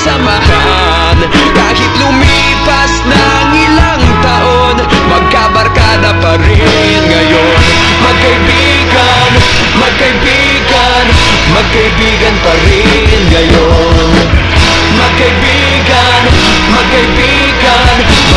samahan Kahit lumipas ng ilang taon Magkabarkada pa rin ngayon. Magkaibigan, magkaibigan Magkaibigan pa rin ngayon. Magkaibigan, magkaibigan